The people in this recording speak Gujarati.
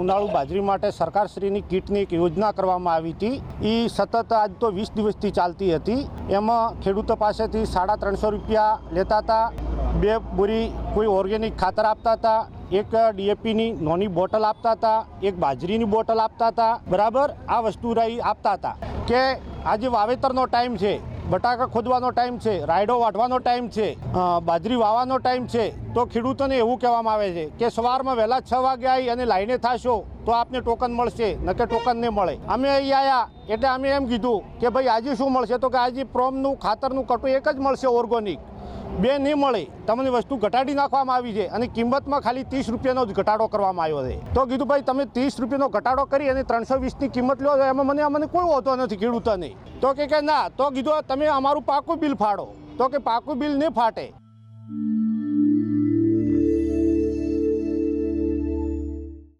ઉનાળુ બાજરી માટે સરકારશ્રીની કીટની એક યોજના કરવામાં આવી હતી. એ સતત આજ તો વીસ દિવસથી ચાલતી હતી. એમાં ખેડૂતો પાસેથી સાડા ત્રણસો રૂપિયા લેતા હતા. બે બોરી કોઈ ઓર્ગેનિક ખાતર આપતા હતા. એક ડીએપીની નોની બોટલ આપતા હતા. એક બાજરીની બોટલ આપતા હતા. બરાબર? આ વસ્તુ રહી આપતા હતા. કે આજે વાવેતરનો ટાઈમ છે. બટાકા ખોદવાનો ટાઈમ છે, રાયડો વાઢવાનો ટાઈમ છે બાજરી વાવવાનો ટાઈમ છે, તો ખેડૂતોને એવું કહેવામાં આવે છે કે સવારમાં વહેલા છ વાગે આવી અને લાઈને થશો, તો આપને ટોકન મળશે, નકે ટોકન નહીં મળે. અમે અહીં આવ્યા એટલે અમે એમ કીધું કે ભાઈ આજે શું મળશે? તો કે આજે પ્રોમનું, ખાતરનું કટું એક જ મળશે ઓર્ગોનિક. બે નહીં મળે, તમને વસ્તુ ઘટાડી નાખવામાં આવી છે અને કિંમતમાં ખાલી ત્રીસ રૂપિયાનો જ ઘટાડો કરવામાં આવ્યો છે. તો કીધું, ભાઈ, તમે ત્રીસ રૂપિયાનો ઘટાડો કરી અને ત્રણસો વીસની કિંમત લો એમાં મને મને કોઈ હોતો નથી, ખેડૂતોને. તો કે ના. તો કીધું તમે અમારું પાકું બિલ ફાડો. તો કે, પાકું બિલ નહીં ફાટે.